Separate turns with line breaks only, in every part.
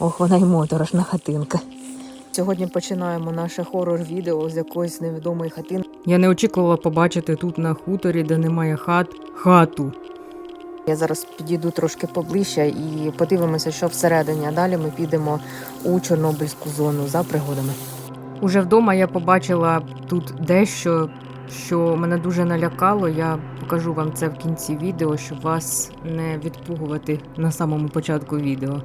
Ох, вона й моторошна хатинка. Сьогодні починаємо наше хорор-відео з якоїсь невідомої хатинки. Я не очікувала побачити тут на хуторі, де немає хат, хату. Я зараз підійду трошки поближче і подивимося, що всередині. А далі ми підемо у Чорнобильську зону за пригодами. Уже вдома я побачила тут дещо, що мене дуже налякало. Я покажу вам це в кінці відео, щоб вас не відпугувати на самому початку відео.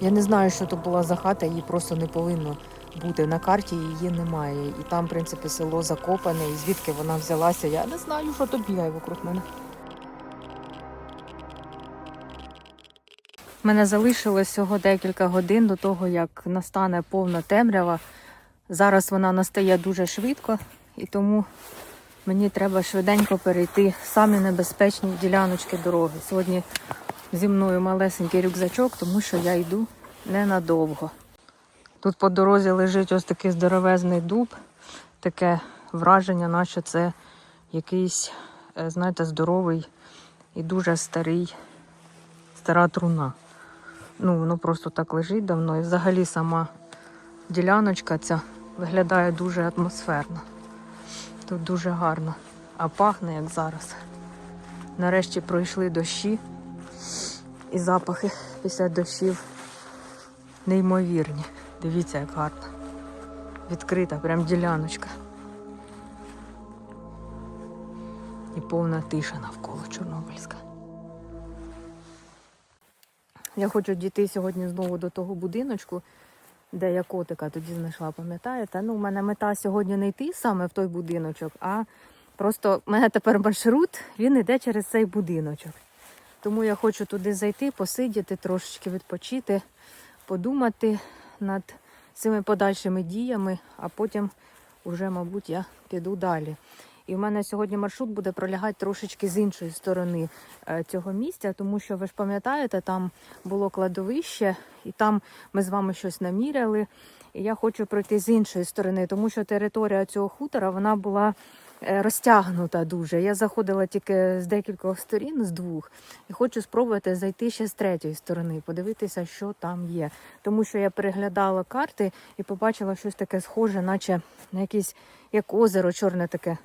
Я не знаю, що то була за хата, її просто не повинно бути. На карті її немає. І там, в принципі, село закопане, і звідки вона взялася, я не знаю, що то бігає вокруг мене. Мене залишилось всього декілька годин до того, як настане повна темрява. Зараз вона настає дуже швидко, і тому мені треба швиденько перейти самі небезпечні діляночки дороги. Сьогодні зі мною малесенький рюкзачок, тому що я йду ненадовго. Тут по дорозі лежить ось такий здоровезний дуб, таке враження, наче це якийсь, е, знаєте, здоровий і дуже старий, стара труна. Ну, воно просто так лежить давно. І взагалі сама діляночка ця виглядає дуже атмосферно. Тут дуже гарно. А пахне, як зараз. Нарешті пройшли дощі, і запахи після дощів неймовірні. Дивіться, як гарно. Відкрита, прям діляночка. І повна тиша навколо Чорнобильська. Я хочу дійти сьогодні знову до того будиночку, де я котика тоді знайшла, пам'ятаєте? Ну, у мене мета сьогодні не йти саме в той будиночок, а просто в мене тепер маршрут, він йде через цей будиночок. Тому я хочу туди зайти, посидіти, трошечки відпочити, подумати над цими подальшими діями, а потім уже, мабуть, я піду далі. І в мене сьогодні маршрут буде пролягати трошечки з іншої сторони е, цього місця, тому що ви ж пам'ятаєте, там було кладовище, і там ми з вами щось наміряли. І я хочу пройти з іншої сторони, тому що територія цього хутора вона була розтягнута дуже. Я заходила тільки з декількох сторін, з двох, і хочу спробувати зайти ще з третьої сторони, подивитися, що там є. Тому що я переглядала карти і побачила щось таке схоже, наче на якесь як озеро, чорне таке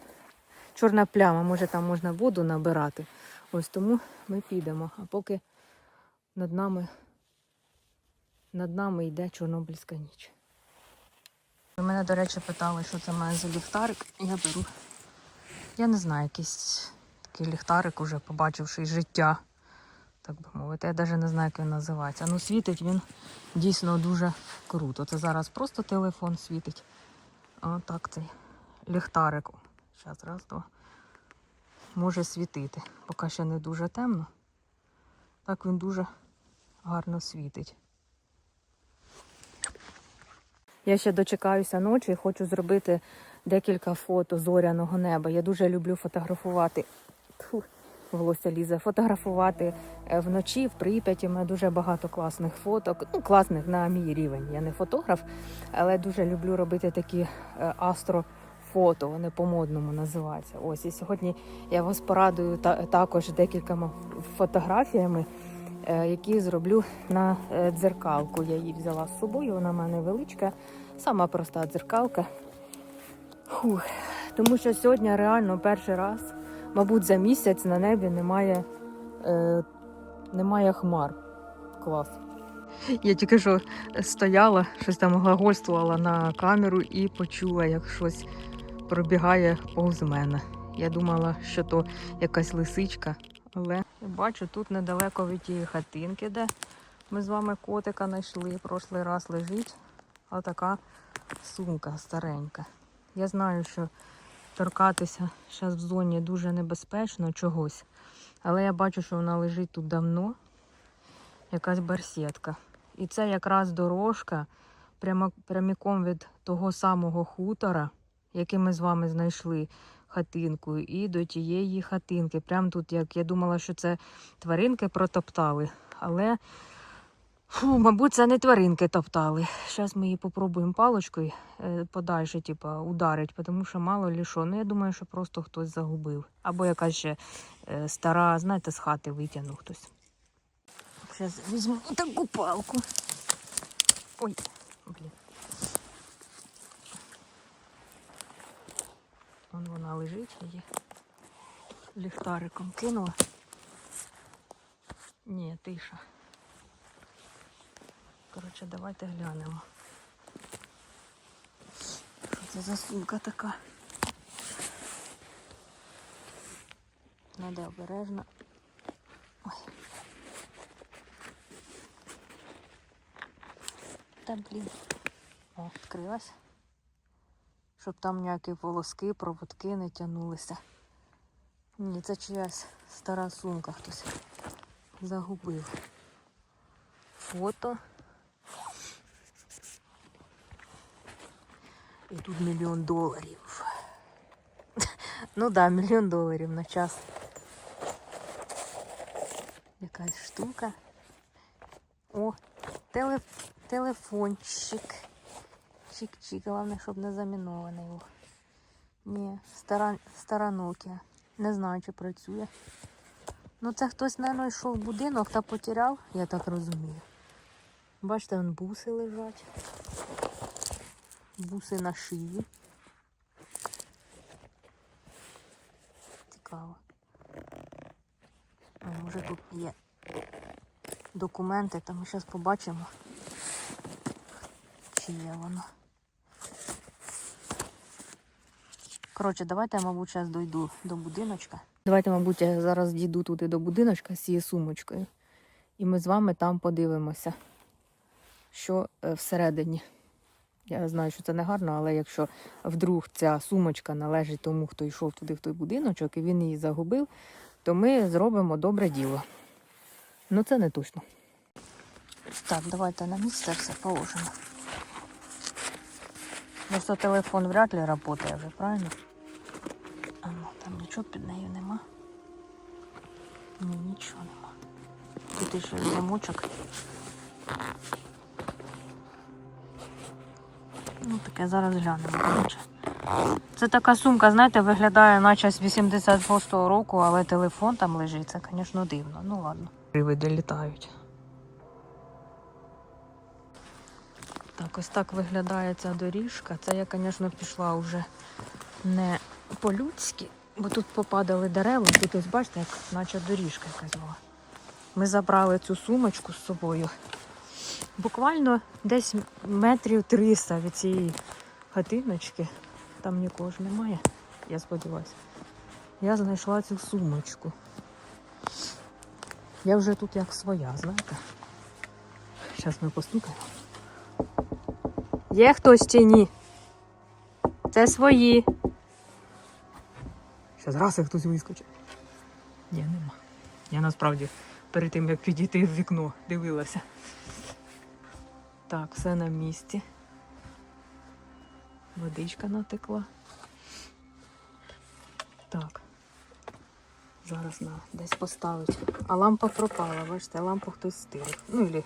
чорна пляма, може там можна воду набирати. Ось тому ми підемо. А поки над нами, над нами йде Чорнобильська ніч. Мене, до речі, питали, що це має за ліхтарик. Я беру. Я не знаю, якийсь такий ліхтарик, уже побачивши життя, так би мовити. Я навіть не знаю, як він називається. Ну, світить він дійсно дуже круто. Це зараз просто телефон світить. А так цей ліхтарик. Зараз, раз, два. Може світити. Поки ще не дуже темно. Так він дуже гарно світить. Я ще дочекаюся ночі і хочу зробити декілька фото зоряного неба. Я дуже люблю фотографувати. Волосся лізе. Фотографувати е, вночі в Прип'яті. У дуже багато класних фоток. Ну, класних на мій рівень. Я не фотограф, але дуже люблю робити такі е, астрофото. Вони по-модному називаються. Ось і сьогодні я вас порадую та також декількома фотографіями, е, які зроблю на дзеркалку. Я її взяла з собою. Вона в мене величка, сама проста дзеркалка. Фух. Тому що сьогодні реально перший раз, мабуть, за місяць на небі немає, е, немає хмар. Клас. Я тільки що стояла, щось там глагольствувала на камеру і почула, як щось пробігає повз мене. Я думала, що то якась лисичка, але бачу, тут недалеко від тієї хатинки, де ми з вами котика знайшли. Прошлий раз лежить отака сумка старенька. Я знаю, що торкатися зараз в зоні дуже небезпечно чогось. Але я бачу, що вона лежить тут давно. Якась барсетка. І це якраз дорожка прямо, пряміком від того самого хутора, який ми з вами знайшли хатинку, і до тієї хатинки. Прямо тут, як я думала, що це тваринки протоптали. Але, фу, мабуть, це не тваринки топтали. Зараз ми її попробуємо паличкою е, подальше, типа, ударить, тому що мало лі що. Ну, я думаю, що просто хтось загубив. Або якась ще е, стара, знаєте, з хати витягнув хтось. Зараз візьму таку палку. Ой, блін. Вон вона лежить, її ліхтариком кинула. Ні, тиша. Коротше, давайте глянемо. Що це за сумка така? Надо обережно. Ой. Та блін. О, відкрилась. Щоб там ніякі волоски, проводки не тягнулися. Ні, це чиясь стара сумка хтось загубив. Фото. І тут мільйон доларів. Ну да, мільйон доларів на час. Якась штука. О, теле... телефончик. Чик-чик, головне, щоб не замінований був. Ні, стара, стара Nokia. Не знаю, чи працює. Ну це хтось, мабуть, йшов в будинок та потеряв, я так розумію. Бачите, вон буси лежать. Буси на шиї. Цікаво. А, може тут є документи, та ми зараз побачимо, чи є воно. Коротше, давайте мабуть, зараз дойду до будиночка. Давайте, мабуть, я зараз дійду туди до будиночка з цією сумочкою. І ми з вами там подивимося, що е, всередині. Я знаю, що це не гарно, але якщо вдруг ця сумочка належить тому, хто йшов туди в той будиночок, і він її загубив, то ми зробимо добре діло. Ну це не точно. Так, давайте на місце все положимо. Просто телефон вряд ли працює вже, правильно? А ну, там нічого під нею нема. Ні, нічого нема. Тут ще замочок. Ну, таке зараз глянемо. Це така сумка, знаєте, виглядає наче з 86-го року, але телефон там лежить. Це, звісно, дивно. Ну ладно. Привиди літають. Так, ось так виглядає ця доріжка. Це я, звісно, пішла вже не по-людськи, бо тут попадали дерева, тут ось бачите, як наче доріжка якась була. Ми забрали цю сумочку з собою. Буквально десь метрів 300 від цієї хатиночки. Там нікого ж немає, я сподіваюся. Я знайшла цю сумочку. Я вже тут як своя, знаєте. Зараз ми постукаємо. Є хтось чи ні? Це свої. Зараз раз і хтось вискочить. Ні, нема. Я насправді перед тим, як підійти в вікно, дивилася. Так, все на місці. Водичка натекла. Так. Зараз на десь поставить. А лампа пропала, бачите, лампу хтось стирив. Ну, і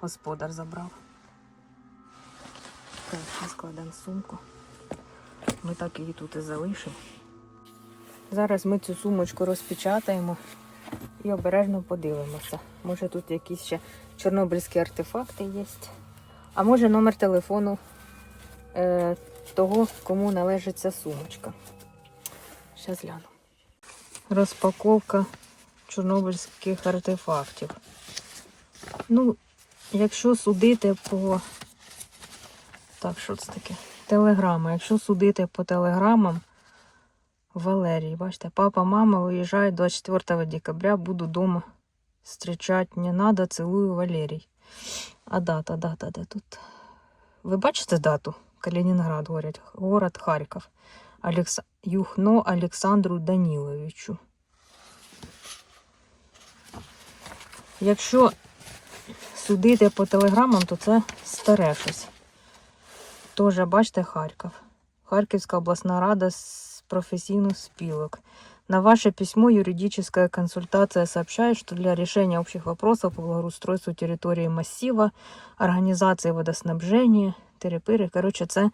господар забрав. Так, ми складемо сумку. Ми так її тут і залишимо. Зараз ми цю сумочку розпечатаємо і обережно подивимося. Може тут якісь ще чорнобильські артефакти є. А може номер телефону е, того, кому належить ця сумочка. Зараз гляну. Розпаковка чорнобильських артефактів. Ну, якщо судити по. Так, що це таке? Телеграма. Якщо судити по телеграмам, Валерій, бачите, папа, мама виїжджають 24 декабря, буду дома встречать не надо, целую Валерій. А дата, дата, де тут? Ви бачите дату? Калінінград, говорять, город Харків. Алекс... Юхно Олександру Даніловичу. Якщо судити по телеграмам, то це старе щось. Тоже, бачите, Харків. Харківська обласна рада с професійных спилок. На ваше письмо юридическая консультация сообщает, что для решения общих вопросов по благоустройству территории массива, организации водоснабжения, терепири. Коротше, це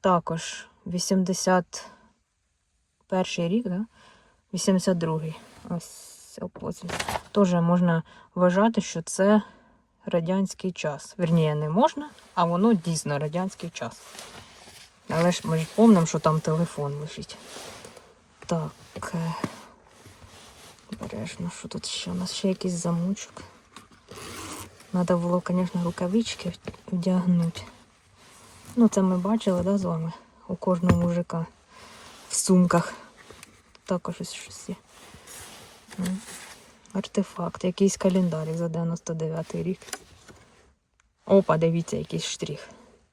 також 81 рік, да? 82-й. Ось ось. Теж можна вважати, що це радянський час. Вірніше, не можна, а воно дійсно радянський час. Але ж ми ж пам'ятаємо, що там телефон лежить. Так. е, Обережно, що тут ще? У нас ще якийсь замочок. Треба було, звісно, рукавички вдягнути. Ну, це ми бачили, да, з вами? У кожного мужика в сумках. Також ось щось є. Артефакт, якийсь календарик за 99 рік. Опа, дивіться, якийсь штрих.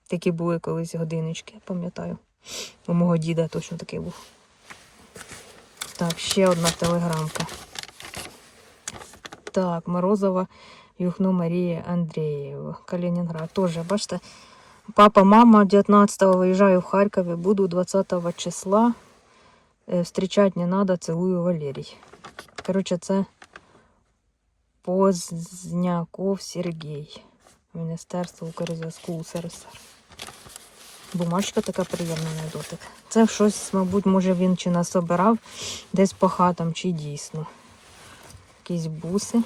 Такі були колись годиночки, пам'ятаю. У мого діда точно такий був. Так, ще одна телеграмка. Так, Морозова Юхну Марія Андрієва, Калінінград. Тоже, бачите, папа, мама 19-го виїжджаю в Харкові, буду 20 числа. Е, Встрічать не надо, цілую Валерій. Коротше, це Позняков Сергій. Міністерство Укрзв'язку УСРСР. Бумажка така приємна на дотик. Це щось, мабуть, може він чи насобирав десь по хатам, чи дійсно. Якісь буси.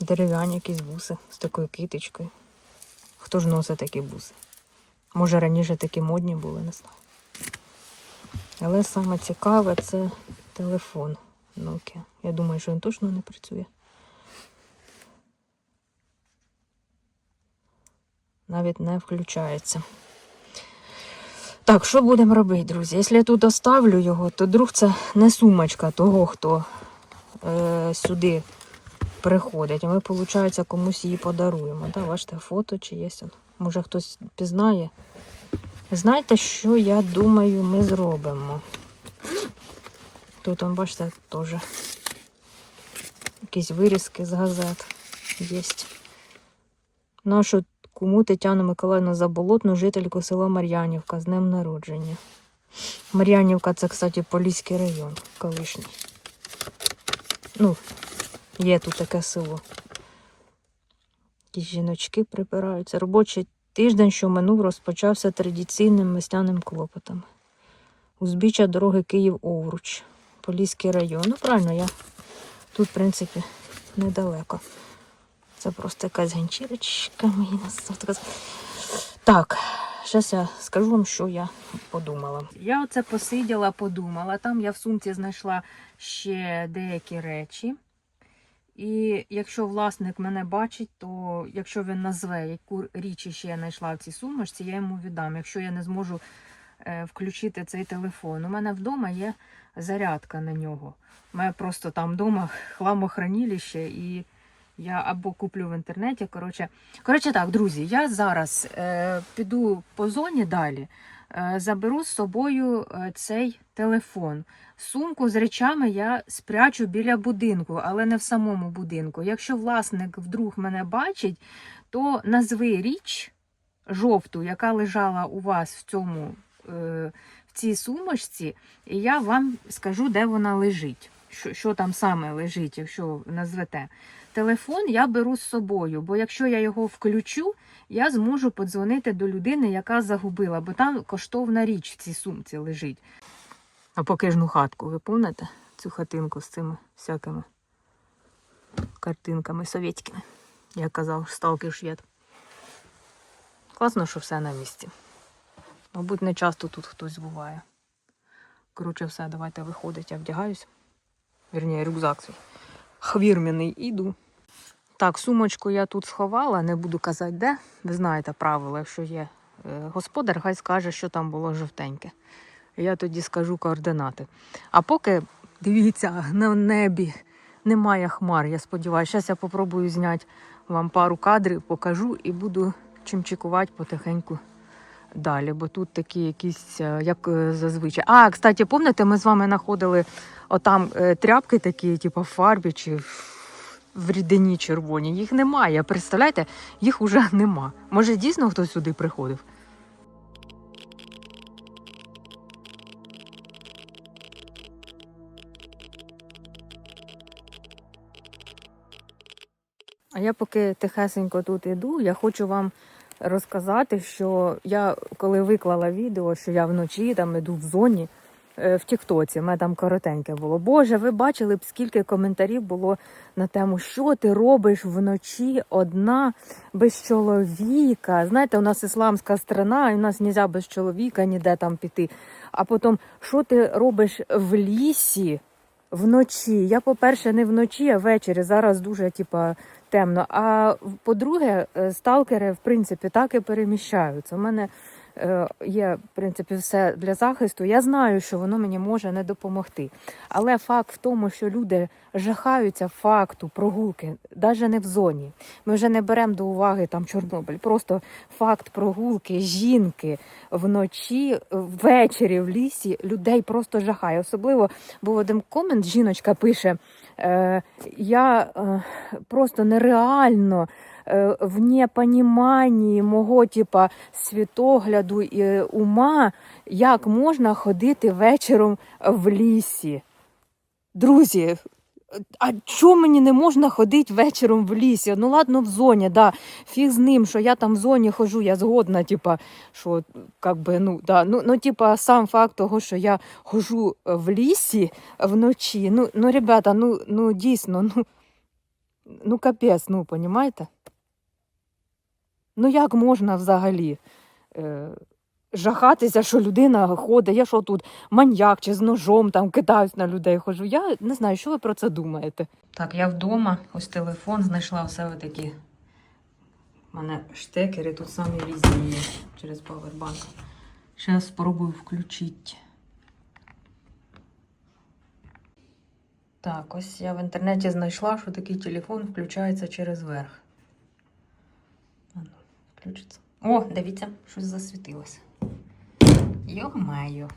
Дерев'яні якісь буси з такою китичкою. Хто ж носить такі буси? Може раніше такі модні були, не знаю. Але саме цікаве це телефон Nokia. Я думаю, що він точно не працює. Навіть не включається. Так, що будемо робити, друзі? Якщо я тут оставлю його, то друг це не сумочка того, хто е, сюди приходить. Ми, виходить, комусь її подаруємо. Да? Бачите, фото чи є. Може хтось пізнає. Знаєте, що я думаю, ми зробимо? Тут, бачите, теж якісь вирізки з газет є. Нашу куму Тетяну Миколаївну Заболотну, жительку села Мар'янівка з днем народження. Мар'янівка це, кстати, Поліський район колишній. Ну, є тут таке село. Якісь жіночки припираються. Робочий тиждень, що минув, розпочався традиційним весняним клопотом. Узбіччя дороги Київ-Овруч, Поліський район. Ну, правильно, я тут, в принципі, недалеко. Це просто якась ганчірочка мені нас. Так, зараз я скажу вам, що я подумала. Я оце посиділа, подумала. Там я в сумці знайшла ще деякі речі. І якщо власник мене бачить, то якщо він назве, яку річ ще я знайшла в цій сумочці, я йому віддам. Якщо я не зможу е, включити цей телефон. У мене вдома є зарядка на нього. У мене просто там вдома хламохранилище, і я або куплю в інтернеті. Коротше, коротше так, друзі, я зараз е, піду по зоні далі. е, Заберу з собою е, цей телефон. Сумку з речами я спрячу біля будинку, але не в самому будинку. Якщо власник вдруг мене бачить, то назви річ жовту, яка лежала у вас в цьому е, цій сумочці, і я вам скажу, де вона лежить. Що, що там саме лежить, якщо назвете. Телефон я беру з собою, бо якщо я його включу, я зможу подзвонити до людини, яка загубила, бо там коштовна річ в цій сумці лежить. А покижну хатку, ви пам'ятаєте цю хатинку з цими всякими картинками совєтськими, як казав сталкер швед. Класно, що все на місці. Мабуть, не часто тут хтось буває. Коротше, все, давайте виходить, я вдягаюсь. Вірніше, рюкзак свій. Хвірмяний іду. Так, сумочку я тут сховала, не буду казати де. Ви знаєте правила, якщо є е, господар, хай скаже, що там було жовтеньке. Я тоді скажу координати. А поки, дивіться, на небі немає хмар, я сподіваюся. Зараз я попробую зняти вам пару кадрів, покажу і буду чимчикувати потихеньку далі, бо тут такі якісь, е, як е, зазвичай. А, кстати, пам'ятаєте, ми з вами знаходили отам е, тряпки такі, типу фарбі чи в рідині червоні. Їх немає. Представляєте, їх уже нема. Може, дійсно хтось сюди приходив? А я поки тихесенько тут іду, я хочу вам розказати, що я коли виклала відео, що я вночі там іду в зоні, е, в Тіктоці. У мене там коротеньке було. Боже, ви бачили б, скільки коментарів було на тему, що ти робиш вночі одна без чоловіка. Знаєте, у нас ісламська страна, і у нас нельзя без чоловіка ніде там піти. А потім, що ти робиш в лісі вночі? Я, по-перше, не вночі, а ввечері. Зараз дуже, типа, темно. А по-друге, е, сталкери, в принципі, так і переміщаються. У мене є, в принципі, все для захисту. Я знаю, що воно мені може не допомогти. Але факт в тому, що люди жахаються факту прогулки, навіть не в зоні. Ми вже не беремо до уваги там Чорнобиль. Просто факт прогулки жінки вночі, ввечері в лісі людей просто жахає. Особливо був один комент, жіночка пише. Е, я е, просто нереально е, в непоніманні мого типа світогляду і е, ума, як можна ходити вечором в лісі. Друзі, а чому мені не можна ходити вечором в лісі? Ну ладно, в зоні, да, фіг з ним, що я там в зоні хожу, я згодна, типа, що как би, ну, да, ну, ну, типа, сам факт того, що я хожу в лісі вночі, ну, ну ребята, ну, ну дійсно, ну, ну капець, ну, понімаєте? Ну як можна взагалі е, жахатися, що людина ходить, я що тут маньяк чи з ножом там кидаюсь на людей хожу. Я не знаю, що ви про це думаєте. Так, я вдома, ось телефон, знайшла все такі. У мене штекери тут самі різні є через павербанк. Зараз спробую включити. Так, ось я в інтернеті знайшла, що такий телефон включається через верх. Включиться. О, дивіться, щось засвітилося. Йо-майо.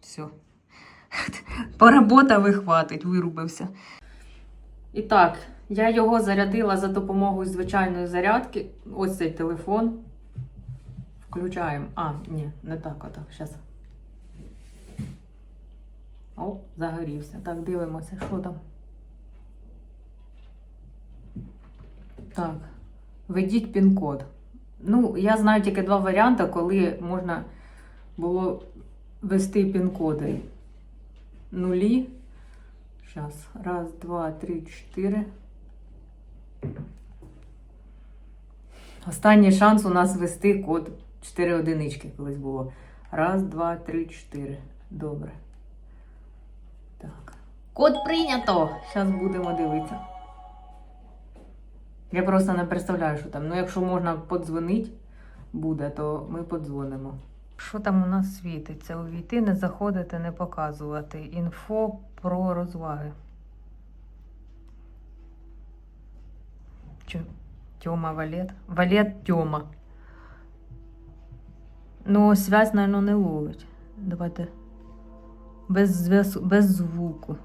Все. Поработав і хватить, вирубився. І так, я його зарядила за допомогою звичайної зарядки. Ось цей телефон. Включаємо. А, ні, не так, а так. Зараз. О, загорівся. Так, дивимося, що там. Так, введіть пін-код. Ну, я знаю тільки два варіанти, коли можна було ввести пін-коди. Нулі. Зараз. Раз, два, три, чотири. Останній шанс у нас ввести код 4 одинички колись було. Раз, два, три, чотири. Добре. Так. Код прийнято! Зараз будемо дивитися. Я просто не представляю, що там. Ну, якщо можна подзвонити буде, то ми подзвонимо. Що там у нас світиться? Увійти, не заходити, не показувати. Інфо про розваги. Тьома Валет. Валет Тьома. Ну, связь, мабуть, не ловить. Давайте. Без, зв'яз... без звуку.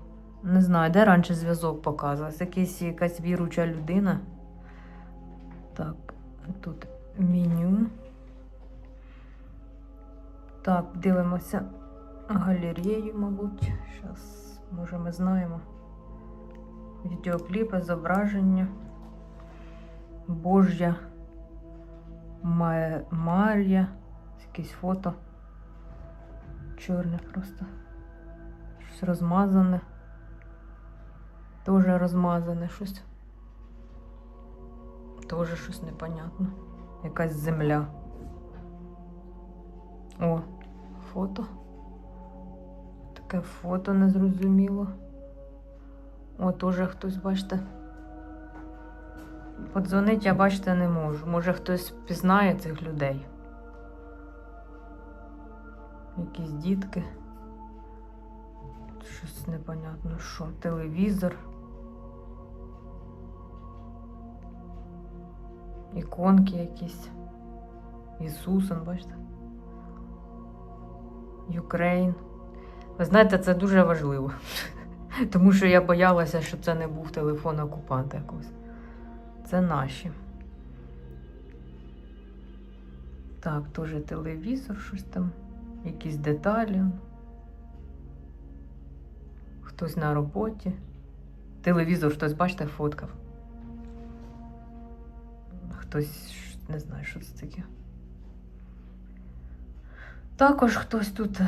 Не знаю, де раніше зв'язок показувався. Якась, якась віруча людина. Так, тут меню. Так, дивимося галерею, мабуть. Зараз, може, ми знаємо. Відеокліпи, зображення. Божя Ма- Мар'я. Якесь фото. Чорне просто. Щось розмазане. Тоже розмазане щось. Тоже щось непонятне. Якась земля. О, фото. Таке фото незрозуміло. О, теж хтось, бачите. Подзвонить я бачити не можу. Може хтось пізнає цих людей. Якісь дітки. Щось непонятно, що. Телевізор. Іконки якісь. Ісусом, бачите? Юкрейн. Ви знаєте, це дуже важливо. Тому що я боялася, що це не був телефон окупанта якогось. Це наші. Так, теж телевізор, щось там, якісь деталі. Хтось на роботі. Телевізор хтось, бачите, фоткав. Хтось, не знаю, що це таке. Також хтось тут,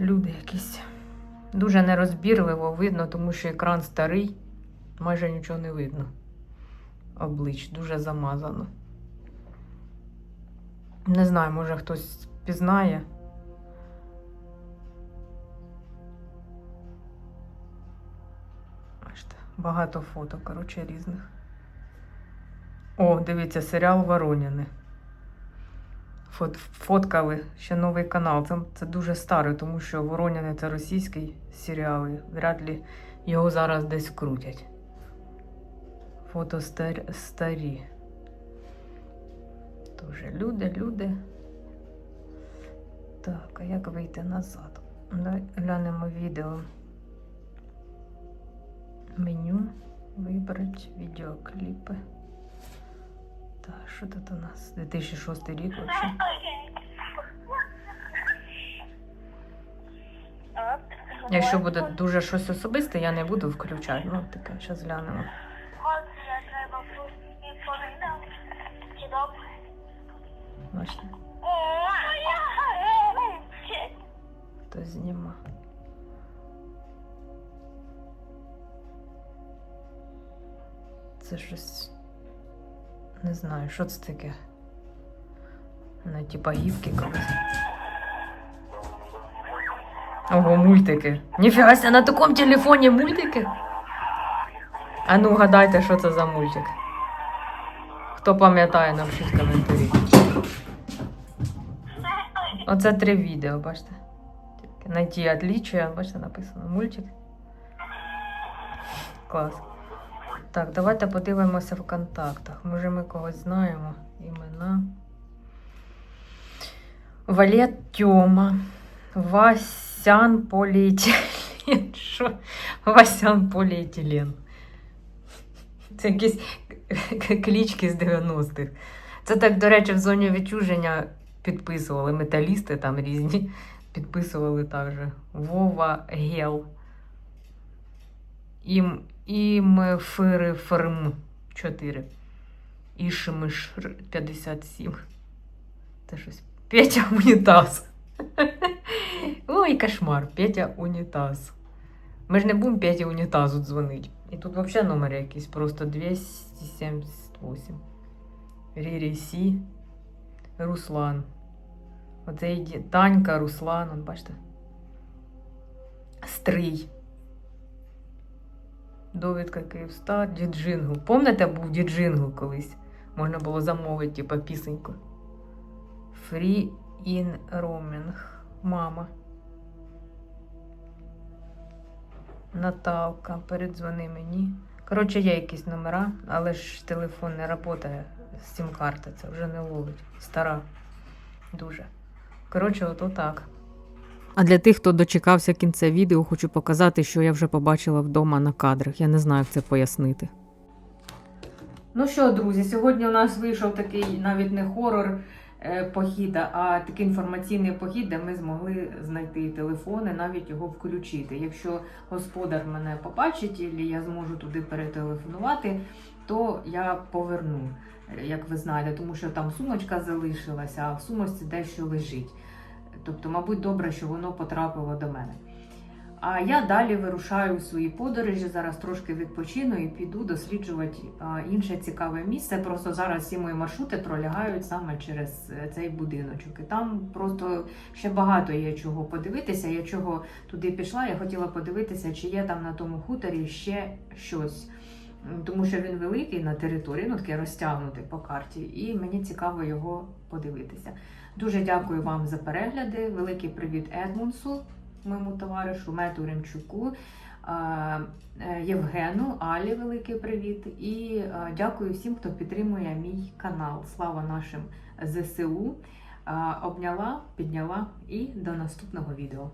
люди якісь. Дуже нерозбірливо видно, тому що екран старий, майже нічого не видно. Облич дуже замазано. Не знаю, може хтось пізнає. Багато фото, коротше, різних. О, дивіться, серіал Вороніни. Фот, фоткали ще новий канал. Це, це дуже старий, тому що Вороніни це російський серіал. Вряд ли його зараз десь крутять. Фото стар, старі. Тоже люди, люди. Так, а як вийти назад? Глянемо відео. Меню. Вибрати відеокліпи. Так, що тут у нас? 2006 рік взагалі. Якщо буде дуже щось особисте, я не буду включати. Ну, таке, зараз глянемо. Бачите, хтось зніма. Це щось. Не знаю, що це таке. Ну, типа гівки колись. Ого, мультики. Ніфіга ся, на такому телефоні мультики? А ну гадайте, що це за мультик. Хто пам'ятає, напишіть в коментарі. Оце три відео, бачите? Найти отличия, бачите, написано мультик. Клас. Так, давайте подивимося в контактах. Може, ми когось знаємо. Імена. Валет Тьома. Васян поліетилен. Що? Васян поліетилен. Це якісь клічки з 90-х. Це так, до речі, в зоні відчуження підписували. Металісти там різні. Підписували також. Вова Гел. Ім, імфирифрм 4. Ішмишр 57. Це щось. Петя унітаз. Ой, кошмар. Петя унітаз. Ми ж не будемо Петя унітазу дзвонити. І тут взагалі номер якийсь, просто 278. Рірі Сі. Руслан. Оце йде Танька, Руслан, бачите? Стрий. Довідка Київстар, діджингл. Помните, був діджингл колись? Можна було замовити, типа, пісеньку. Free in roaming. Мама. Наталка, передзвони мені. Коротше, є якісь номера, але ж телефон не працює з сім-карти. Це вже не ловить. Стара. Дуже. Коротше, ото так. А для тих, хто дочекався кінця відео, хочу показати, що я вже побачила вдома на кадрах. Я не знаю, як це пояснити. Ну що, друзі, сьогодні у нас вийшов такий навіть не хорор е, похід, а такий інформаційний похід, де ми змогли знайти телефон і навіть його включити. Якщо господар мене побачить, і я зможу туди перетелефонувати, то я поверну, е, як ви знаєте, тому що там сумочка залишилася, а в сумочці дещо лежить. Тобто, мабуть, добре, що воно потрапило до мене. А я далі вирушаю у свої подорожі. Зараз трошки відпочину і піду досліджувати інше цікаве місце. Просто зараз всі мої маршрути пролягають саме через е, цей будиночок. І там просто ще багато є чого подивитися. Я чого туди пішла, я хотіла подивитися, чи є там на тому хуторі ще щось. Тому що він великий на території, ну такий розтягнутий по карті, і мені цікаво його подивитися. Дуже дякую вам за перегляди. Великий привіт Едмунсу, моєму товаришу, Мету Ремчуку, е, Євгену, Алі, великий привіт. І е, дякую всім, хто підтримує мій канал. Слава нашим ЗСУ. Обняла, підняла і до наступного відео.